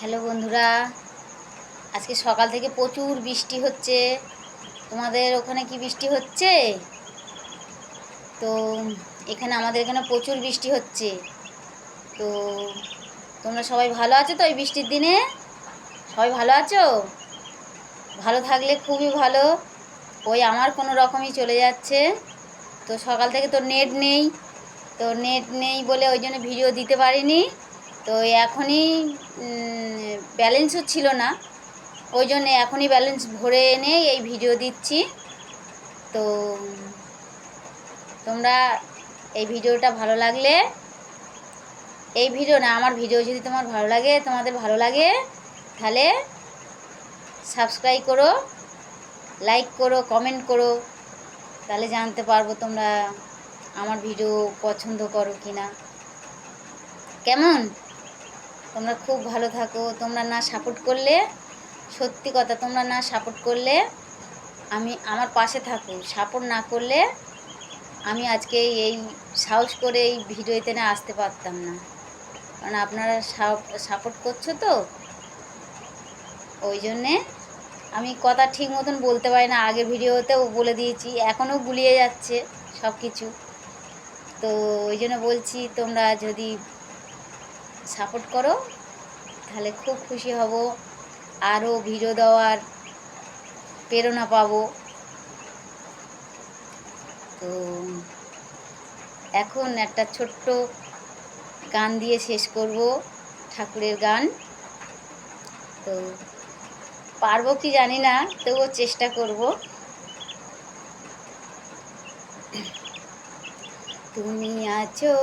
Hello বন্ধুরা, আজকে সকাল থেকে প্রচুর বৃষ্টি হচ্ছে। তোমাদের ওখানে কি বৃষ্টি হচ্ছে? তো এখানে আমাদের এখানে প্রচুর বৃষ্টি হচ্ছে। তো তোমরা সবাই ভালো আছো তো এই বৃষ্টির দিনে? সবাই ভালো আছো? ভালো থাকলে খুবই ভালো। ওই আমার কোনো রকমই চলে যাচ্ছে। তো সকাল থেকে তো নেট নেই, তো নেট নেই বলে ওই জন্য ভিডিও দিতে পারিনি। তো এখনই ব্যালেন্সও ছিল না। ওই জন্য এখনই ব্যালেন্স ভরে এনে এই ভিডিও দিচ্ছি। তো, তোমরা এই ভিডিওটা ভালো লাগলে, এই ভিডিও না, আমার ভিডিও যদি তোমার ভালো লাগে, তোমাদের ভালো লাগে, তাহলে সাবস্ক্রাইব করো লাইক করো কমেন্ট করো, তাহলে জানতে পারব তোমরা আমার ভিডিও পছন্দ করো কি না কেমন? তোমরা খুব ভালো থাকো। তোমরা না সাপোর্ট করলে, সত্যি কথা, তোমরা না সাপোর্ট করলে আমি আমার পাশে থাকো। সাপোর্ট না করলে আমি আজকে এই সাহস করে এই ভিডিওতে না আসতে পারতাম না। কারণ আপনারা সাপোর্ট করছ তো? ওই জন্যে আমি কথা ঠিক মতন বলতে পারি না। আগের ভিডিওতেও বলে দিয়েছি, এখনও গুলিয়ে যাচ্ছে সব কিছু তো ওই জন্য বলছি, তোমরা যদি সাপোর্ট করো, তাহলে খুব খুশি হব। আরও ভিডিও দেওয়ার প্রেরণা পাবো। তো এখন একটা ছোট্ট গান দিয়ে শেষ করব, ঠাকুরের গান। তো পারব কি জানি না, তবুও চেষ্টা করব। তুমি আছো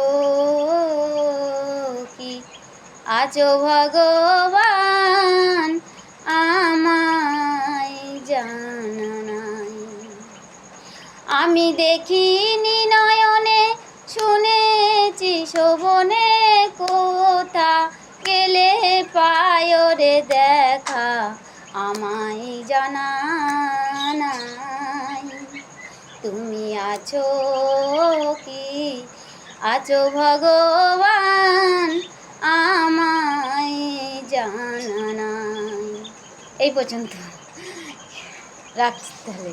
আছো ভগবান আমায় জানা নাই। আমি দেখিনি নয়নে, শুনেছি শোভনে কোথা গেলে পায়রে দেখা আমায় জানা নাই। তুমি আছো কি? আছো ভগবান এই পর্যন্ত। রাখছি তাহলে।